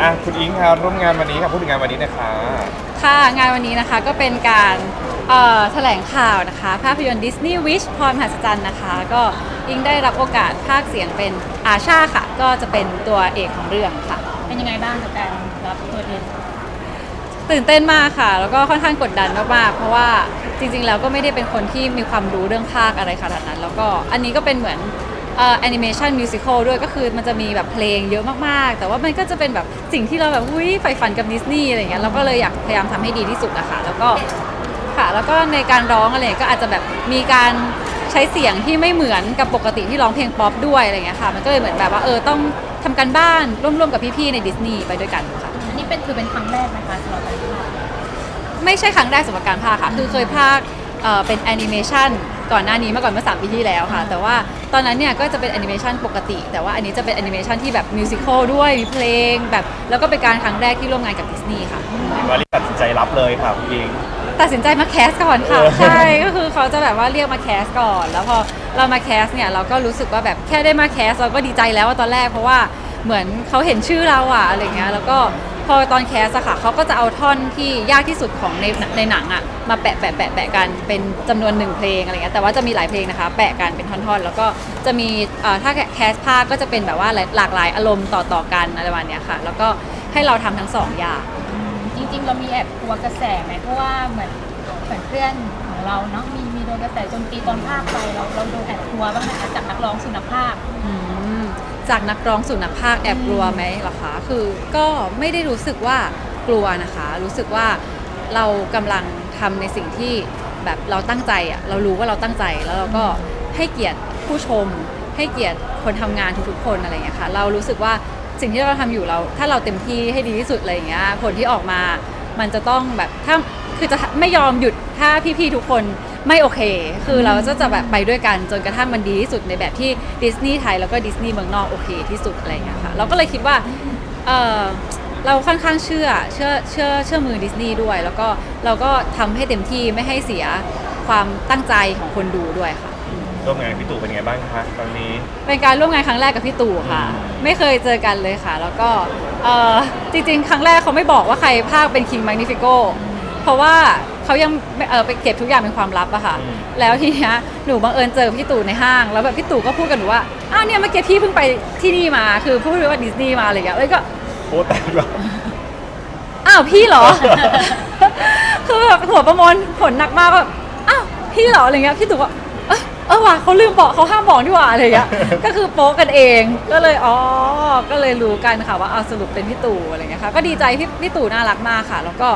อะคุณอิงครับร่วมงานวันนี้ครับพูดถึงงานวันนี้นะคะค่ะงานวันนี้นะคะก็เป็นการเอ่อแถลงข่าวนะคะ ภาพยนตร์ดิสนีย์วิชพรมหัศจรรย์นะคะ ก็อิงได้รับโอกาสภาคเสียงเป็นอาชาค่ะ ก็จะเป็นตัวเอกของเรื่องค่ะ เป็นยังไงบ้างกับการรับตัวเองตื่นเต้นมากค่ะ แล้วก็ค่อนข้างกดดันมากๆเพราะว่าจริงๆแล้วก็ไม่ได้เป็นคนที่มีความรู้เรื่องภาคอะไรขนาดนั้น แล้วก็อันนี้ก็เป็นเหมือนเอ่อ แอนิเมชันมิวสิควลด้วยก็คือมันจะมีแบบเพลงเยอะมากๆ แต่ว่ามันก็จะเป็นแบบสิ่งที่เราแบบอุ้ยใฝ่ฝันกับดิสนีย์อะไรอย่างเงี้ยเราก็เลยอยากพยายามทำให้ดีที่สุดนะคะแล้วก็ค่ะแล้วก็ในการร้องอะไรก็อาจจะแบบมีการใช้เสียงที่ไม่เหมือนกับปกติที่ร้องเพลงป๊อปด้วยอะไรอย่างเงี้ยค่ะ มันก็เลยเหมือนแบบว่าเออต้องทำการบ้านร่วมๆกับพี่ๆในดิสนีย์ไปด้วยกันค่ะอันนี้เป็นคือเป็นครั้งแรกนะคะสำหรับการภาคไม่ใช่ครั้งแรกสำหรับการพากย์ค่ะ คือเคยพากย์เอ่อเป็นแอนิเมชัน ก่อนหน้านี้มาก่อนเมื่อ 3 ปีที่แล้วค่ะ แต่ว่าตอนนั้นเนี่ยก็จะเป็นแอนิเมชันปกติ แต่ว่าอันนี้จะเป็นแอนิเมชันที่แบบมิวสิควลด้วยมีเพลงแบบแล้วก็เป็นการครั้งแรกที่ร่วมงานกับดิสนีย์ค่ะอิงว่ารีบตัดสินใจรับเลยค่ะคุณอิงตัดสินใจมาแคสก่อนค่ะเออใช่ก็คือเขาจะแบบว่าเรียกมาแคสก่อน แล้วพอเรามาแคสเนี่ยเราก็รู้สึกว่าแบบแค่ได้มาแคสเราก็ดีใจแล้วว่าตอนแรกเพราะว่าเหมือนเขาเห็นชื่อเราอะอะไรเงี้ยแล้วก็พ อตอนแคสอะค่ะเขาก็จะเอาท่อนที่ยากที่สุดของในในหนังอะมาแปะแปะแปะแปะกันเป็นจำนวนหนึ่งเพลงอะไรเงี้ยแต่ว่าจะมีหลายเพลงนะคะ แปะกันเป็นท่อนๆ แล้วก็จะมีถ้าแคสภาคก็จะเป็นแบบว่าหลากหลายอารมณ์ต่อต่อๆกันอะไรประมาณเนี้ยค่ะ แล้วก็ให้เราทำทั้งสองอย่างจริงๆ เรามีแอบกลัวกระแสไหมเพราะว่าเหมือนเหมือนเพื่อนของเราเนาะมีมีโดนกระแสโจมตีตอนภาคไปเราเราโดนแอบกลัวบ้างไหมคะจากนักร้องสุนภาพ จากนักร้องสู่นักพากย์แอบกลัวไหมหรอคะคือก็ไม่ได้รู้สึกว่ากลัวนะคะ รู้สึกว่าเรากำลังทำในสิ่งที่แบบเราตั้งใจอะเรารู้ว่าเราตั้งใจแล้วเราก็ให้เกียรติผู้ชม ให้เกียรติคนทำงานทุกๆคนอะไรอย่างเงี้ยค่ะเรารู้สึกว่าสิ่งที่เราทำอยู่เรา ถ้าเราเต็มที่ให้ดีที่สุดอะไรอย่างเงี้ยผลที่ออกมา มันจะต้องแบบถ้าคือจะไม่ยอมหยุดถ้าพี่ๆทุกคน ไม่โอเค คือเราจะจะแบบไปด้วยกันจนกระทั่งมันดีที่สุดในแบบที่ดิสนีย์ไทยแล้วก็ดิสนีย์เมืองนอกโอเคที่สุดอะไรอย่างเงี้ยค่ะเราก็เลยคิดว่าเออเราค่อนข้างเชื่อเชื่อเชื่อเชื่อมือดิสนีย์ด้วย แล้วก็เราก็ทำให้เต็มที่ไม่ให้เสียความตั้งใจของคนดูด้วยค่ะร่วมงานกับพี่ตู่เป็นไงบ้างคะตอนนี้เป็นการร่วมงานครั้งแรกกับพี่ตู่ค่ะอืมไม่เคยเจอกันเลยค่ะ แล้วก็เอ่อจริงๆ ครั้งแรกเขาไม่บอกว่าใครภาคเป็น King Magnifico เพราะว่าเขายังไม่เออไปเก็บทุกอย่างเป็นความลับอะค่ะแล้วทีเนี้ยหนูบังเอิญเจอพี่ตู่ในห้าง แล้วแบบพี่ตู่ก็พูดกับหนูว่า อ้าวเนี่ยเมื่อกี้พี่เพิ่งไปที่นี่มา คือพูดว่าดิสนีย์มาอะไรอย่างเงี้ยเลยก็ โอ้แต่แบบ อ้าวพี่เหรอ คือแบบหัวประมวลผลหนักมากแบบอ้าวพี่เหรออะไรเงี้ยพี่ตู่ว่าเอยเออว่ะเขาลืมบอกเขาห้ามบอกนี่หว่าอะไรเงี้ย ก็คือโป๊กกันเองก็เลยอ๋อก็เลยรู้กันค่ะว่าเอาสรุปเป็นพี่ตู่อะไรเงี้ยค่ะก็ดีใจพี่พี่ตู่น่ารักมากค่ะ แล้วก็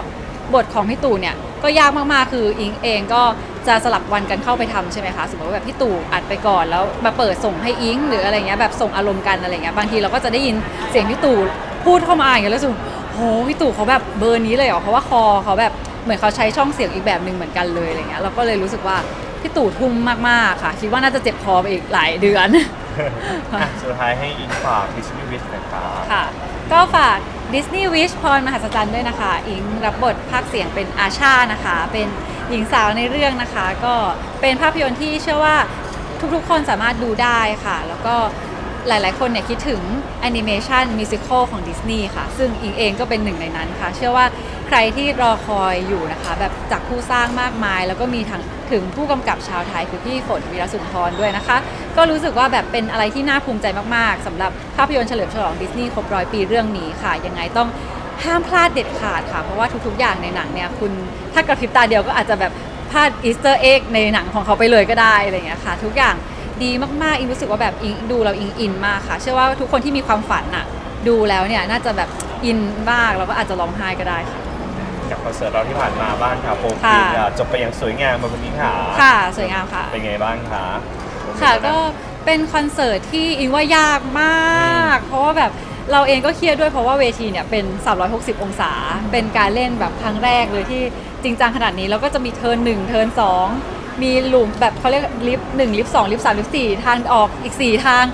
บทของพี่ตู่เนี่ย ก็ยากมากๆ คืออิงเองก็จะสลับวันกันเข้าไปทำใช่ไหมคะสมมติว่าแบบพี่ตู่อัดไปก่อนแล้วมาเปิดส่งให้อิงหรืออะไรเงี้ยแบบส่งอารมณ์กันอะไรเงี้ยบางทีเราก็จะได้ยินเสียงพี่ตู่พูดเข้ามาอย่างเงี้ยแล้วรู้สึกโหพี่ตู่เขาแบบเบอร์นี้เลยเหรอเพราะว่าคอเขาแบบเหมือนเขาใช้ช่องเสียงอีกแบบหนึ่งเหมือนกันเลยอะไรเงี้ยเราก็เลยรู้สึกว่าพี่ตู่ทุ่มมากๆค่ะ คิดว่าน่าจะเจ็บคอไปอีกหลายเดือน อะสุดท้ายให้อิงฝากดิสนีย์วิชนะคะค่ะ ก็ฝาก Disney Wish พรมหัศจรรย์ด้วยนะคะ อิงรับบทภาคเสียงเป็นอาชานะคะ เป็นหญิงสาวในเรื่องนะคะ ก็เป็นภาพยนตร์ที่เชื่อว่าทุกๆ คนสามารถดูได้ค่ะ แล้วก็หลายๆ คนเนี่ยคิดถึงแอนิเมชันมิวสิควลของดิสนีย์ค่ะ ซึ่งอิงเองก็เป็นหนึ่งในนั้นค่ะ เชื่อว่าใครที่รอคอยอยู่นะคะ แบบจากผู้สร้างมากมาย แล้วก็มีถึงผู้กำกับชาวไทยคือพี่ฝนวีรสุนทรด้วยนะคะ ก็รู้สึกว่าแบบเป็นอะไรที่น่าภูมิใจมากๆสำหรับภาพยนตร์เฉลิมฉลองดิสนีย์ครบร้อยปีเรื่องนี้ค่ะ ยังไงต้องห้ามพลาดเด็ดขาดค่ะ เพราะว่าทุกๆ อย่างในหนังเนี่ยคุณถ้ากระพริบตาเดียวก็อาจจะแบบพลาดอีสเตอร์เอ็กในหนังของเขาไปเลยก็ได้อะไรอย่างเงี้ยค่ะ ทุกอย่างดีมากๆอิงรู้สึกว่าแบบอิงดูเราอิงอินมากค่ะ เชื่อว่าทุกคนที่มีความฝันอะดูแล้วเนี่ยน่าจะแบบอินมากแล้วก็อาจจะร้องไห้ก็ได้ค่ะกับคอนเสิร์ตเราที่ผ่านมาบ้างค่ะโฟมค่ะปีจบไปอย่างสวยงามมาวันนี้ค่ะค่ะ สวยงามค่ะ เป็นไงบ้างคะ ค่ะก็เป็นคอนเสิร์ตที่อิงว่ายากมาก เพราะว่าแบบเราเองก็เครียดด้วยเพราะว่าเวทีเนี่ยเป็น 360 องศา เป็นการเล่นแบบครั้งแรกเลยที่จริงจังขนาดนี้ แล้วก็จะมีเทิร์นหนึ่งเทิร์นสองมีหลุมแบบเขาเรียกลิฟต์หนึ่งลิฟต์สองลิฟต์สามลิฟต์สี่ทางออกอีกสี่ทาง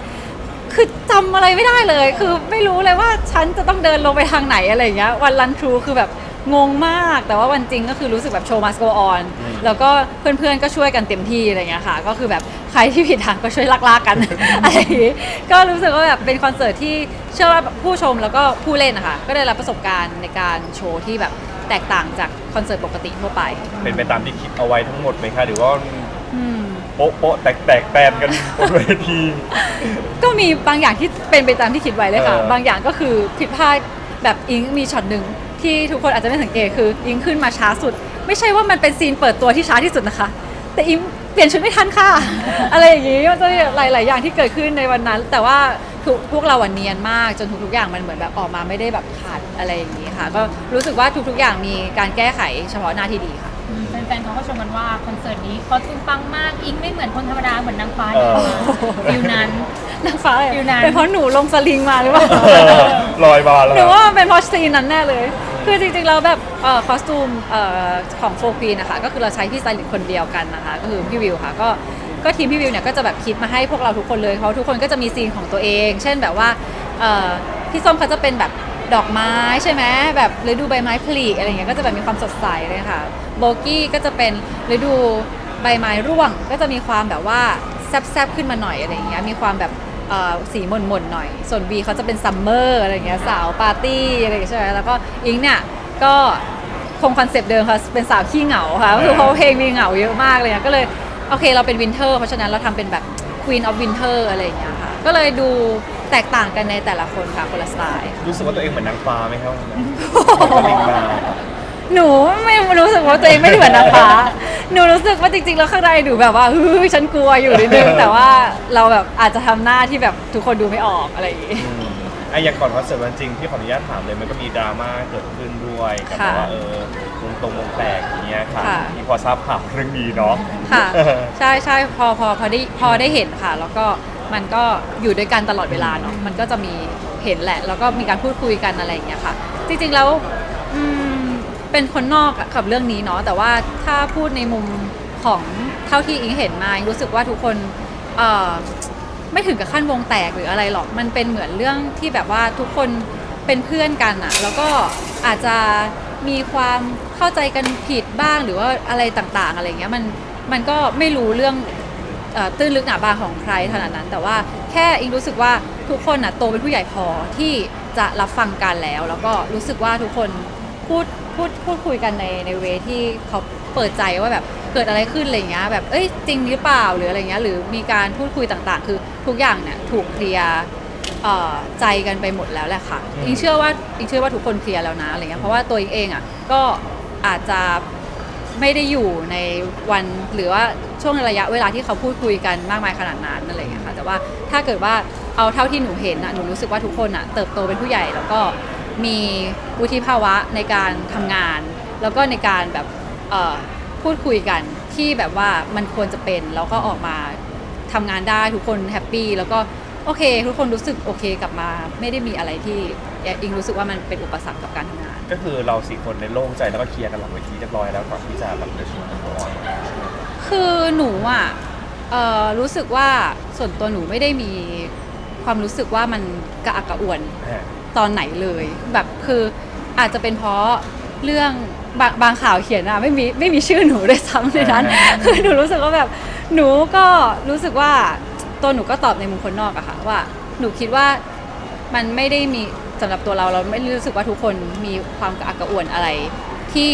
คือจำอะไรไม่ได้เลย คือไม่รู้เลยว่าฉันจะต้องเดินลงไปทางไหนอะไรอย่างเงี้ยวันรันทรูคือแบบ งงมากแต่ว่าวันจริงก็คือรู้สึกแบบโชว์ must go on อืมแล้วก็เพื่อนๆก็ช่วยกันเต็มที่อะไรเงี้ยค่ะ ก็คือแบบใครที่ผิดทางก็ช่วยลากๆกันอะไรอย่างงี้ก็รู้สึกว่าแบบเป็นคอนเสิร์ตที่เชื่อว่าผู้ชมแล้วก็ผู้เล่นนะคะก็ได้รับประสบการณ์ในการโชว์ที่แบบแตกต่างจากคอนเสิร์ตปกติทั่วไป เป็นไปตามที่คิดเอาไว้ทั้งหมดไหมคะหรือว่าอืมโป๊ะโป๊ะแตกแตกแตนกันบนเวที ก็มีบางอย่างที่เป็นไปตามที่คิดไว้เลยค่ะเออบางอย่างก็คือผิดพลาดแบบอิงมีช็อตหนึ่ง ที่ทุกคนอาจจะไม่สังเกตคืออิงขึ้นมาช้าสุด ไม่ใช่ว่ามันเป็นซีนเปิดตัวที่ช้าที่สุดนะคะ แต่อิงเปลี่ยนชุดไม่ทันค่ะ อะไรอย่างงี้มันจะมีหลาย ๆ อย่างที่เกิดขึ้นในวันนั้น แต่ว่าทุกพวกเราวันเนียนมากจนทุกๆอย่างมันเหมือนแบบออกมาไม่ได้แบบขาดอะไรอย่างงี้ค่ะ ก็รู้สึกว่าทุก ๆ อย่างมีการแก้ไขเฉพาะหน้าที่ดีค่ะ แฟนๆเขาก็ชมกันว่าคอนเสิร์ตนี้คอสตูมปังมากอิงไม่เหมือนคนธรรมดาเหมือนนางฟ้าเอเดินอมาฟิลนั้น นางฟ้าเลยฟิลนั้นเป็นเพราะหนูลงสลิงมาหรือเปล่า ลอยมาแล้วหรือว่ามันเป็นเพราะซีนนั้นแน่เลย คือจริงๆ แล้วแบบเอ่อคอสตูมเอ่อของโฟกีนะคะ ก็คือเราใช้พี่สไตลิสต์คนเดียวกันนะคะ ก็คือพี่วิวค่ะ ก็ก็ทีมพี่วิวเนี่ยก็จะแบบคิดมาให้พวกเราทุกคนเลยเพราะทุกคนก็จะมีซีนของตัวเอง เช่นแบบว่าเอ่อพี่ส้มเขาจะเป็นแบบดอกไม้ใช่ไหมแบบฤดูใบไม้ผลิอะไรเงี้ยก็จะแบบมีความสดใสเลยค่ะโบกี้ก็จะเป็นฤดูใบไม้ร่วง ก็จะมีความแบบว่าแซบๆขึ้นมาหน่อยอะไรเงี้ยมีความแบบ เอ่อสีหม่นๆหน่อย ส่วน B เขาจะเป็นซัมเมอร์อะไรอย่างเงี้ยสาวปาร์ตี้อะไรอย่างเงี้ยใช่ไหมแล้วก็อิงเนี่ยก็คงคอนเซปต์เดิมค่ะเป็นสาวขี้เหงาค่ะก็คือเพราะว่าเพลงมีเหงาเยอะมากเลยนะก็เลยโอเคเราเป็นวินเทอร์เพราะฉะนั้นเราทำเป็นแบบ Queen of Winter อะไรอย่างเงี้ยค่ะก็เลยดูแตกต่างกันในแต่ละคนค่ะคนละสไตล์ รู้สึกว่าตัวเองเหมือนนางฟ้าไหมครับสลิงมา หนูไม่รู้สึกว่าตัวเองไม่เหมือนนางฟ้าหนูรู้สึกว่าจริงๆ แล้วข้างในหนูแบบว่าเฮ้ยฉันกลัวอยู่นิดนึง แต่ว่าเราแบบอาจจะทำหน้าที่แบบทุกคนดูไม่ออกอะไรอย่างงี้ อืมไอ้อย่างก่อนคอนเสิร์ตวันจริงพี่ขออนุญาตถามเลยมันก็มีดราม่าเกิดขึ้นด้วยกับค่ะว่าเออวงตรงวงแตกอย่างเงี้ยค่ะค่ะ พี่พอทราบข่าวเรื่องนี้เนาะค่ะใช่ใช่พอพอพอได้พอได้เห็นค่ะ แล้วก็มันก็อยู่ด้วยกันตลอดเวลาเนาะมันก็จะมีเห็นแหละ แล้วก็มีการพูดคุยกันอะไรอย่างเงี้ยค่ะ จริงๆแล้วอืม เป็นคนนอกกับเรื่องนี้เนาะแต่ว่าถ้าพูดในมุมของเท่าที่อิงเห็นมาอิงรู้สึกว่าทุกคนเอ่อไม่ถึงกับขั้นวงแตกหรืออะไรหรอกมันเป็นเหมือนเรื่องที่แบบว่าทุกคนเป็นเพื่อนกันอะแล้วก็อาจจะมีความเข้าใจกันผิดบ้างหรือว่าอะไรต่างๆ อะไรเงี้ยมันมันก็ไม่รู้เรื่องเอ่อตื้นลึกหนาบางของใครขนาดนั้น แต่ว่าแค่อิงรู้สึกว่าทุกคนน่ะโตเป็นผู้ใหญ่พอที่จะรับฟังกันแล้ว แล้วก็รู้สึกว่าทุกคนพูด พูดพูดคุยกันในในเวที่เขาเปิดใจว่าแบบเกิดอะไรขึ้นอะไรเงี้ยแบบเอ้ยจริงหรือเปล่าหรืออะไรเงี้ยหรือมีการพูดคุยต่างๆ คือทุกอย่างเนี่ยถูกเคลียร์เอ่อใจกันไปหมดแล้วแหละค่ะอืม อิงเชื่อว่าอิงเชื่อว่าทุกคนเคลียร์แล้วนะอะไรเงี้ยเพราะว่าตัวอิงเองอะก็อาจจะไม่ได้อยู่ในวันหรือว่าช่วงระยะเวลาที่เขาพูดคุยกันมากมายขนาดนั้นอะไรอย่างเงี้ยค่ะแต่ว่าถ้าเกิดว่าเอาเท่าที่หนูเห็นอะหนูรู้สึกว่าทุกคนอะเติบโตเป็นผู้ใหญ่แล้วก็ มีวุฒิภาวะในการทำงาน แล้วก็ในการแบบพูดคุยกันที่แบบว่ามันควรจะเป็นแล้วก็ออกมาทำงานได้ทุกคนแฮปปี้แล้วก็โอเค ทุกคนรู้สึกโอเคกลับมา ไม่ได้มีอะไรที่อิงรู้สึกว่ามันเป็นอุปสรรคกับการทำงาน ก็คือเราสี่คนในโล่งใจแล้วก็เคลียร์กันหลังเวทีเรียบร้อยแล้วก่อนที่จะแบบเดินชมกันก่อนคือหนูอะรู้สึกว่าส่วนตัวหนูไม่ได้มีความรู้สึกว่ามันกระอักกระอ่วน ตอนไหนเลย แบบคืออาจจะเป็นเพราะเรื่องบางบางข่าวเขียนอะไม่มีไม่มีชื่อหนูด้วยซ้ำในนั้น คือหนูรู้สึกว่าแบบหนูก็รู้สึกว่าตัวหนูก็ตอบในมุมคนนอกอะค่ะว่าหนูคิดว่ามันไม่ได้มีสำหรับตัวเราเราไม่รู้สึกว่าทุกคนมีความกระอักกระอ่วนอะไร ที่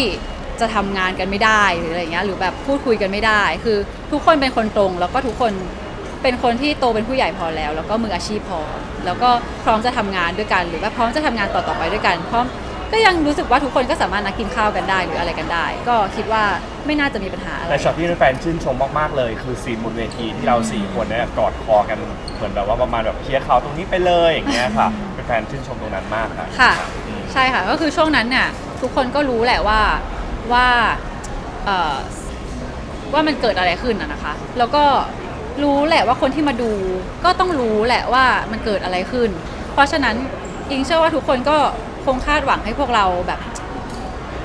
จะทำงานกันไม่ได้หรืออะไรเงี้ยหรือแบบพูดคุยกันไม่ได้ คือทุกคนเป็นคนตรงแล้วก็ทุกคน เป็นคนที่โตเป็นผู้ใหญ่พอแล้ว แล้วก็มืออาชีพพอ แล้วก็พร้อมจะทำงานด้วยกัน หรือว่าพร้อมจะทำงานต่อๆไปด้วยกันพร้อมก็ยังรู้สึกว่าทุกคนก็สามารถนัดกินข้าวกันได้หรืออะไรกันได้ ก็คิดว่าไม่น่าจะมีปัญหาอะไรแต่ช็อตที่แฟนๆชื่นชมมากๆเลย คือซีนบนเวทีที่เราสี่คนเนี่ยกอดคอกันเหมือนแบบว่าประมาณแบบเคลียร์ข่าวตรงนี้ไปเลยอย่างเงี้ยค่ะเป็นแฟนๆชื่นชมตรงนั้นมากค่ะค่ะอืมใช่ค่ะก็คือช่วงนั้นเนี่ยทุกคนก็รู้แหละว่าว่าเอ่อว่ามันเกิดอะไรขึ้นอะนะคะ แล้วก็ รู้แหละว่าคนที่มาดูก็ต้องรู้แหละว่ามันเกิดอะไรขึ้น เพราะฉะนั้นอิงเชื่อว่าทุกคนก็คงคาดหวังให้พวกเราแบบ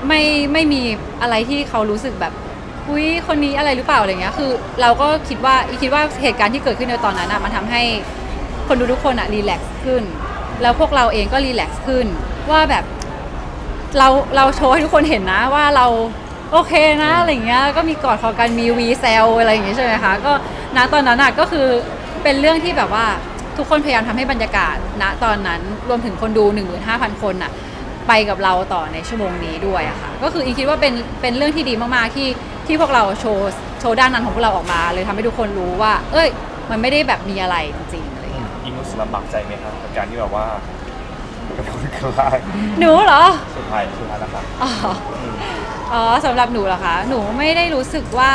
ไม่ไม่มีอะไรที่เขารู้สึกแบบอุ้ยคนนี้อะไรหรือเปล่าอะไรเงี้ยคือ เราก็คิดว่าอีคิดว่าเหตุการณ์ที่เกิดขึ้นในตอนนั้นอะมันทำให้คนดูทุกคนอะรีแลกซ์ขึ้น แล้วพวกเราเองก็รีแลกซ์ขึ้น ว่าแบบเราเราโชว์ให้ทุกคนเห็นนะว่าเราโอเคนะอะไรอย่างเงี้ยก็มีกอดคอกันมีวีเซลอะไรอย่างเงี้ยใช่ไหมคะก็ ณตอนนั้นอะก็คือเป็นเรื่องที่แบบว่าทุกคนพยายามทำให้บรรยากาศ ณตอนนั้นรวมถึงคนดู 15,000 คนอะไปกับเราต่อในชั่วโมงนี้ด้วยอะค่ะ ก็คืออีคิดว่าเป็นเป็นเรื่องที่ดีมากๆที่ที่พวกเราโชว์โชว์ด้านนั้นของพวกเราออกมา เลยทำให้ทุกคนรู้ว่า เอ้ย มันไม่ได้แบบมีอะไรจริงๆอะไรอย่างเงี้ยอิงรู้สึกลำบากใจไหมครับกับการที่แบบว่าเป็นคนกลางหนูเหรอ สุดท้ายสุดท้ายแล้วครับอ๋ออ๋อสำหรับหนูเหรอคะ หนูไม่ได้รู้สึกว่า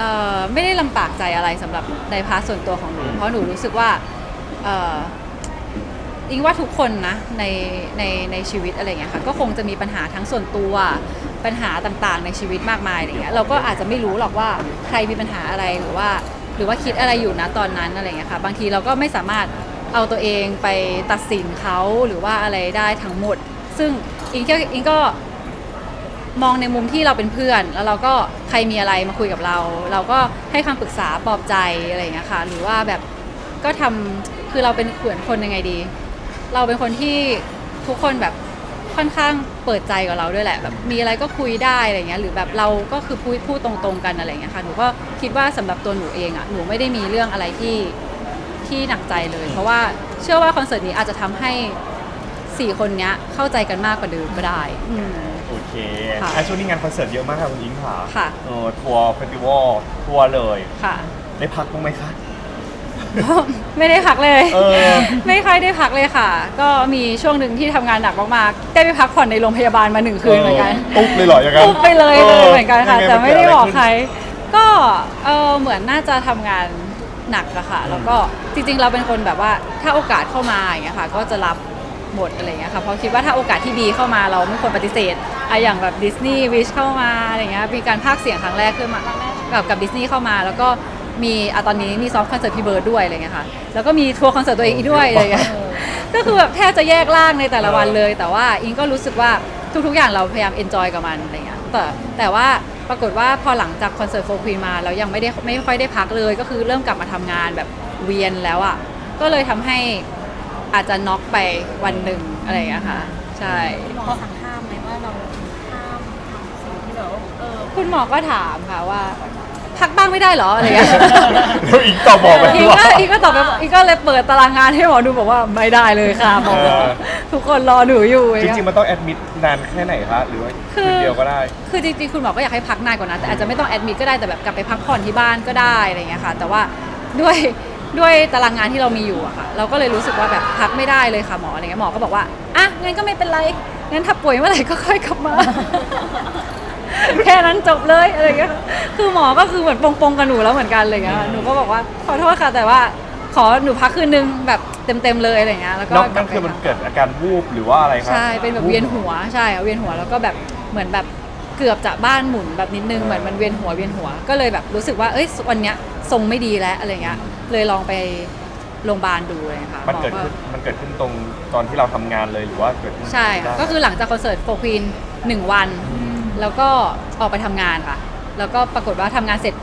เอ่อไม่ได้ลำบากใจอะไรสำหรับในพาร์ทส่วนตัวของหนู เพราะหนูรู้สึกว่าเอ่ออิงว่าทุกคนนะในในในชีวิตอะไรเงี้ยค่ะก็คงจะมีปัญหาทั้งส่วนตัวปัญหาต่างๆ ในชีวิตมากมายอะไรเงี้ยเราก็อาจจะไม่รู้หรอกว่าใครมีปัญหาอะไรหรือว่า หรือว่าคิดอะไรอยู่นะตอนนั้นอะไรเงี้ยค่ะบางทีเราก็ไม่สามารถเอาตัวเองไปตัดสินเขาหรือว่าอะไรได้ทั้งหมด ซึ่งอิงก็อิงก็ มองในมุมที่เราเป็นเพื่อน แล้วเราก็ใครมีอะไรมาคุยกับเรา เราก็ให้คำปรึกษาปลอบใจอะไรอย่างเงี้ยค่ะ หรือว่าแบบก็ทำคือเราเป็นเขื่อนคนยังไงดี เราเป็นคนที่ทุกคนแบบค่อนข้างเปิดใจกับเราด้วยแหละแบบมีอะไรก็คุยได้อะไรเงี้ยหรือแบบเราก็คือพูดพูดตรงๆกันอะไรเงี้ยค่ะหนูก็คิดว่าสำหรับตัวหนูเองอะหนูไม่ได้มีเรื่องอะไรที่ที่หนักใจเลย เพราะว่าเชื่อว่าคอนเสิร์ตนี้อาจจะทำให้สี่คนเนี้ยเข้าใจกันมากกว่าเดิมก็ได้ เคค่ะอะช่วงนี้งานคอนเสิร์ตเยอะมากค่ะคุณอิงค่ะค่ะ เออทัวร์เฟสติวัลทัวร์เลย ค่ะ ได้พักบ้างไหมคะ ไม่ได้พักเลย เออ ไม่ค่อยได้พักเลยค่ะ ก็มีช่วงหนึ่งที่ทำงานหนักมากๆ ได้ไปพักผ่อนในโรงพยาบาลมาหนึ่งคืนเหมือนกันตุ๊บเลยเหรออย่างนั้นปุ๊บไปเลยเลยเหมือนกันค่ะยังงแต่ไม่ได้นเกิบอกะรใครขึ้นก็เออเหมือนน่าจะทำงานหนักอะค่ะ แล้วก็จริงๆ เราเป็นคนแบบว่าถ้าโอกาสเข้ามาอย่างเงี้ยค่ะ ก็จะรับ หมดอะไรเงี้ยค่ะเพราะคิดว่าถ้าโอกาสที่ดีเข้ามาเราไม่ควรปฏิเสธอะอย่างแบบดิสนีย์วิชเข้ามาอะไรเงี้ยมีการพากย์เสียงครั้งแรกขึ้นมากับกับดิสนีย์เข้ามา แล้วก็มีอะตอนนี้มีซ้อมคอนเสิร์ตพี่เบิร์ดด้วยอะไรเงี้ยค่ะแล้วก็มีทัวร์คอนเสิร์ตตัวเองอีกด้วยอะไรเงี้ยก็คือแบบแทบจะแยกร่างในแต่ละวันเลย แต่ว่าอิงก็รู้สึกว่าทุกๆ อย่างเราพยายามเอนจอยกับมันอะไรเงี้ยแต่แต่ว่าปรากฏว่าพอหลังจากคอนเสิร์ตโฟควีนมาเรายังไม่ได้ไม่ค่อยได้พักเลย ก็คือเริ่มกลับมาทำงานแบบเวียนแล้วอะก็เลยทำให้ อาจจะน็อกไปวันหนึ่งอะไรอย่างเงี้ยค่ะ ใช่ หมอสั่งห้ามไหมว่าเราห้ามทำสิ่งที่เราเออคุณหมอก็ถามค่ะว่า พักบ้างไม่ได้เหรออะไรอย่างเงี้ย แล้วอิงตอบบอกไปอีกว่า ก็อีกก็ตอบไปอีกก็เลยเปิดตารางงานให้หมอดูบอกว่าไม่ได้เลยค่ะหมอเออ ทุกคนรอหนูอยู่จริงๆ มันต้องแอดมิดนานแค่ไหนคะหรือว่าคืคือนเดียวก็ได้ คือจริงๆ คุณหมอก็อยากให้พักนานกว่านั้นแต่อาจจะไม่ต้องแอดมิดก็ได้แต่แบบกลับไปพักผ่อนที่บ้านก็ได้อะไรอย่างเงี้ยค่ะ แต่ว่าด้วย ด้วยตารางงานที่เรามีอยู่อะค่ะ เราก็เลยรู้สึกว่าแบบพักไม่ได้เลยค่ะหมออะไรเงี้ยหมอก็บอกว่าอะงั้นก็ไม่เป็นไรงั้นถ้าป่วยเมื่อไหร่ก็ค่อยกลับมา แค่นั้นจบเลยอะไรเงี้ยคือหมอก็คือเหมือนปงๆกับหนูแล้วเหมือนกันอะไรเงี้ยหนูก็บอกว่าขอโทษค่ะแต่ว่าขอหนูพักคืนนึงแบบเต็มๆเลยอะไรเงี้ยแล้วก็นอกกลันั่บนไปคือมันทำเกิดอาการวูบหรือว่าอะไรครับใช่เป็นแบบเวียนหัวใช่ค่ะเวียนหัวแล้วก็แบบเหมือนแบบเกือบจะบ้านหมุนแบบนิดนึงเหมือนมันเวียนหัวเวียนหัวก็เลยแบบรู้สึกว่าเอ้ยวันเนี้ยทรงไม่ดีแล้วอะไรเงี้ย เลยลองไปโรงพยาบาลดูเลยค่ะมันเกิดหอขึ้นมันเกิดขึ้นตรงตอนที่เราทำงานเลยหรือว่าเกิดขึ้นใช่ค่ะก็คือหลังจากคอนเสิร์ตโฟควีนหนึ่งวัน แล้วก็ออกไปทำงานค่ะ แล้วก็ปรากฏว่าทำงานเสร็จ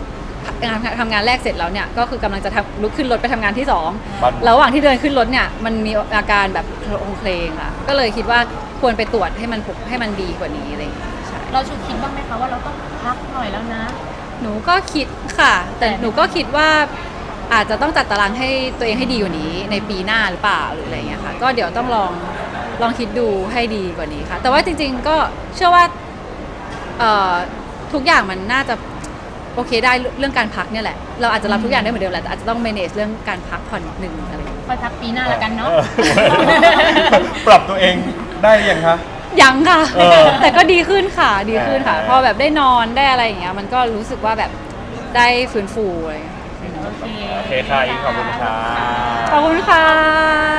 งานทำงานแรกเสร็จแล้วเนี่ยก็คือกำลังจะทำลุกขึ้นรถไปทำงานที่สองบ้านระหว่างที่เดินขึ้นรถเนี่ยมันมีอาการแบบโครงเพลงอะก็เลยคิดว่าควรไปตรวจให้มันให้มันดีกว่านี้อะไรอย่างเงี้ยใช่เราฉุกคิดบ้างไหมคะว่าเราต้องพักหน่อยแล้วนะ หนูก็คิดค่ะ แต่หนูก็คิดว่า อาจจะต้องจัดตารางให้ตัวเองให้ดีกว่านี้ ในปีหน้าหรือเปล่าหรืออะไรอย่างเงี้ยค่ะ ก็เดี๋ยวต้องลองลองคิดดูให้ดีกว่านี้ค่ะ แต่ว่าจริง ๆ ก็เชื่อว่าเอ่อทุกอย่างมันน่าจะโอเคได้เรื่องการพักเนี่ยแหละ เราอาจจะรับทุกอย่างได้เหมือนเดิมแหละแต่อาจจะต้อง manage เรื่องการพักผ่อนนิดนึงอะไรอย่างเงี้ยไปพักปีหน้าแล้วกันเนาะออปรับตัวเองได้ยังคะ ยังค่ะ เออแต่ก็ดีขึ้นค่ะ ดีขึ้นค่ะเออพอแบบได้นอนได้อะไรอย่างเงี้ย มันก็รู้สึกว่าแบบได้ฟื้นฟูอะไรอย่างเงี้ย โอเคโอเคค่ะอิงขอบคุณค่ะ ขอบคุณค่ะ